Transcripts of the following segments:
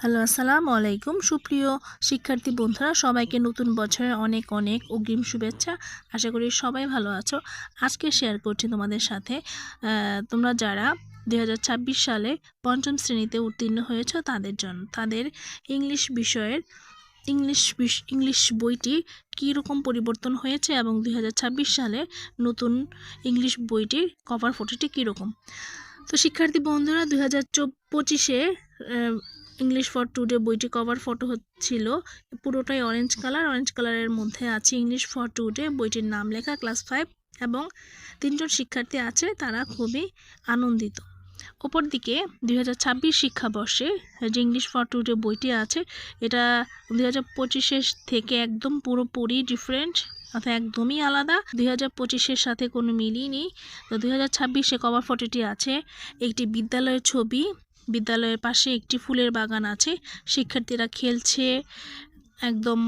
Hello, আসসালামু আলাইকুম। সুপ্রিয় শিক্ষার্থী বন্ধুরা, সবাইকে নতুন বছরের অনেক অনেক অগ্রিম শুভেচ্ছা। আশা করি সবাই ভালো আছো। আজকে শেয়ার করছি তোমাদের সাথে। তোমরা যারা দু হাজার ছাব্বিশ সালে পঞ্চম শ্রেণীতে উত্তীর্ণ হয়েছো, তাদের জন্য তাদের ইংলিশ বিষয়ের ইংলিশ ইংলিশ বইটি কী রকম পরিবর্তন হয়েছে এবং দুই হাজার ছাব্বিশ সালে নতুন ইংলিশ বইটির কভার ফটোটি কীরকম? তো শিক্ষার্থী বন্ধুরা, দুই হাজার পঁচিশে ইংলিশ ফর টুডে বইটি কভার ফটো হচ্ছিল। পুরোটাই অরেঞ্জ কালার অরেঞ্জ কালারের মধ্যে আছে ইংলিশ ফর টুডে বইটির নাম লেখা ক্লাস ফাইভ এবং তিনজন শিক্ষার্থী আছে, তারা খুবই আনন্দিত। ওপর দিকে দুই হাজার ছাব্বিশ শিক্ষাবর্ষে যে ইংলিশ ফর টুডে বইটি আছে, এটা দুই হাজার পঁচিশের থেকে একদম পুরোপুরি ডিফারেন্ট অর্থাৎ একদমই আলাদা। দুই হাজার পঁচিশের সাথে কোনো মিলই নেই। তো দুই হাজার ছাব্বিশে কভার ফটোটি আছে, একটি বিদ্যালয়ের ছবি বিদ্যালয়ের পাশে একটি ফুলের বাগান আছে। শিক্ষার্থীরা খেলছে একদম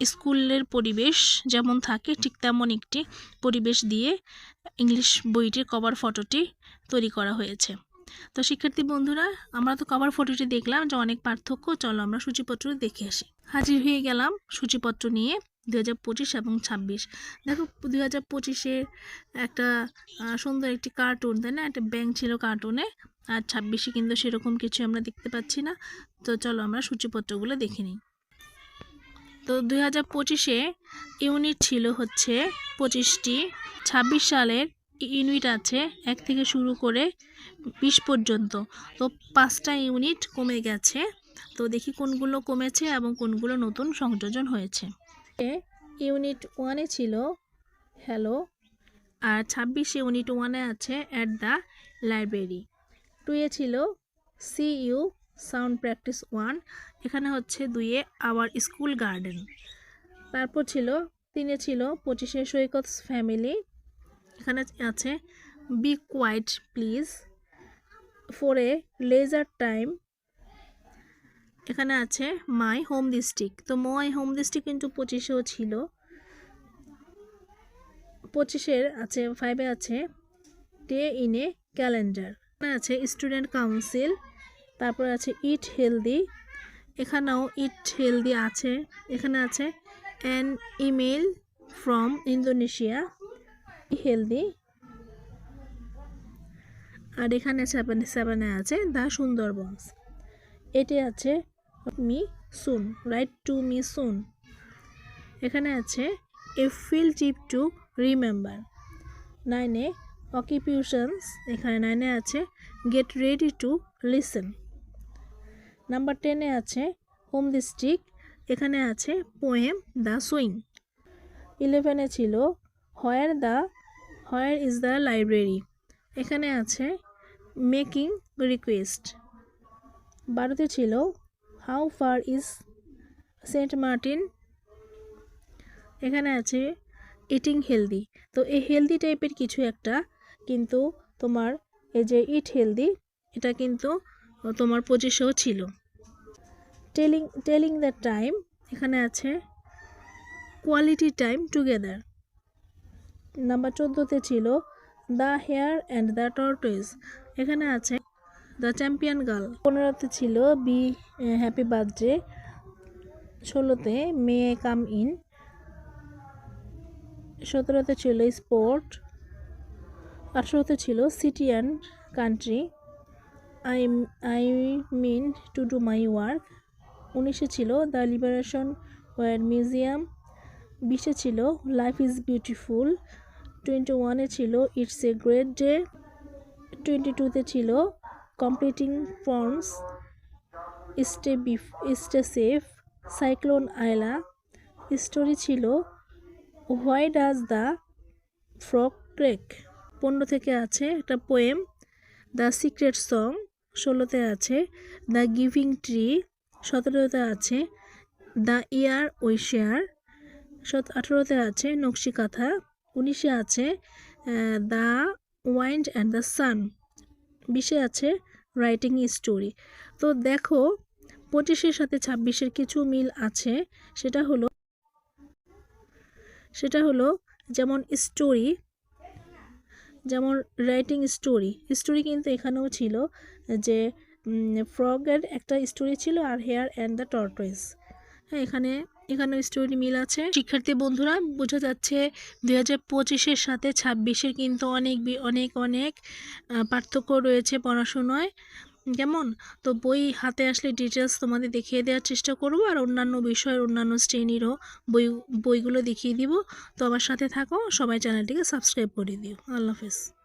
স্কুলের পরিবেশ যেমন থাকে ঠিক তেমন একটি পরিবেশ দিয়ে ইংলিশ বইটির কভার ফটোটি তৈরি করা হয়েছে। তো শিক্ষার্থী বন্ধুরা, আমরা তো কভার ফটোটি দেখলাম যে অনেক পার্থক্য। চলো আমরা সূচিপত্র দেখে আসি। হাজির হয়ে গেলাম সূচিপত্র নিয়ে দু হাজার পঁচিশ এবং ছাব্বিশ। দেখো দু হাজার পঁচিশের একটা সুন্দর একটি কার্টুন তাই না? একটা ব্যাংক ছিল কার্টুনে আর ছাব্বিশে কিন্তু সেরকম কিছু আমরা দেখতে পাচ্ছি না। তো চলো আমরা সূচিপত্রগুলো দেখে নিই। তো দুই হাজার পঁচিশে ইউনিট ছিল হচ্ছে পঁচিশটি। ছাব্বিশ সালের ইউনিট আছে এক থেকে শুরু করে বিশ পর্যন্ত। তো পাঁচটা ইউনিট কমে গেছে। তো দেখি কোনগুলো কমেছে এবং কোনগুলো নতুন সংযোজন হয়েছে। ইউনিট ওয়ানে ছিল হ্যালো, আর ছাব্বিশে ইউনিট ওয়ানে আছে অ্যাট দ্য লাইব্রেরি। টুয়ে ছিল C U sound practice one এখানে হচ্ছে দুইয়ে আওয়ার স্কুল গার্ডেন। তারপর ছিল, তিনে ছিল পঁচিশে সৈকত ফ্যামিলি, এখানে আছে বি কোয়াইট প্লিজ ফোরে লেজার টাইম এখানে আছে মাই হোম ডিস্ট্রিক্ট তো মাই হোম ডিস্ট্রিক্ট কিন্তু পঁচিশেও ছিল। পঁচিশের আছে ফাইভে আছে ডে ইন এ ক্যালেন্ডার আছে স্টুডেন্ট কাউন্সিল তারপর আছে ইট হেলদি এখানেও ইট হেলদি আছে, এখানে আছে an email from Indonesia healthy আর এখানে সেভেন সেভেনে আছে দ্য সুন্দরবনস এটি আছে me soon write to me soon এখানে আছে a feel tip to remember নাইনে অকিউপেশনস এখানে নাইনে আছে get ready to listen number টেনে আছে হোম ডিস্ট্রিক্ট এখানে আছে পোয়েম দ্য সুইং ইলেভেনে ছিল where the where is the library এখানে আছে মেকিং রিকোয়েস্ট বারোতে ছিল how far is Saint Martin এখানে আছে ইটিং হেলদি তো এই হেলদি টাইপের কিছু একটা কিন্তু তোমার এই যে ইট হেলদি এটা কিন্তু তোমার পঁচিশেও ছিল। টেলিং টেলিং দ্য টাইম এখানে আছে কোয়ালিটি টাইম টুগেদার নাম্বার চোদ্দোতে ছিল the hare and the tortoise এখানে আছে দ্য চ্যাম্পিয়ন গার্ল পনেরোতে ছিল বি হ্যাপি বার্থডে ষোলোতে মে কাম ইন সতেরোতে ছিল স্পোর্ট আঠেরোতে ছিল city and country. I I mean to do my work. উনিশে ছিল দ্য লিবারেশন ওয়ার মিউজিয়াম। বিশে ছিল লাইফ ইজ বিউটিফুল। টোয়েন্টি ওয়ানে ছিল it's a great day. Twenty টুতে ছিল completing forms. Stay fit stay safe. Cyclone Aila. Story ছিল why does the frog croak? পনেরো থেকে আছে একটা পোয়েম দ্য সিক্রেট সং ষোলোতে আছে দ্য গিভিং ট্রি সতেরোতে আছে দ্য ইয়ার ওয়েশিয়ার সত, আঠেরোতে আছে, নকশি কাঁথা, উনিশে আছে the wind and the sun বিশে আছে রাইটিং স্টোরি তো দেখো, পঁচিশের সাথে ছাব্বিশের কিছু মিল আছে, সেটা হলো সেটা হলো যেমন স্টোরি যেমন রাইটিং স্টোরি স্টোরি কিন্তু এখানেও ছিল যে ফ্রগের একটা স্টোরি ছিল আর হেয়ার অ্যান্ড দ্য টর্টোয়েস হ্যাঁ এখানে, এখানেও স্টোরি মিল আছে। শিক্ষার্থী বন্ধুরা, বোঝা যাচ্ছে দু হাজার পঁচিশের সাথে ছাব্বিশের কিন্তু অনেক অনেক অনেক পার্থক্য রয়েছে পড়াশোনায়। কেমন? তো বই হাতে আসলে ডিটেলস তোমাদের দেখিয়ে দেওয়ার চেষ্টা করব আর অন্যান্য বিষয়ের অন্যান্য শ্রেণীরও বই, বইগুলো দেখিয়ে দিব। তো আমার সাথে থাকো, সবাই চ্যানেলটিকে সাবস্ক্রাইব করে দিও। আল্লাহ হাফেজ।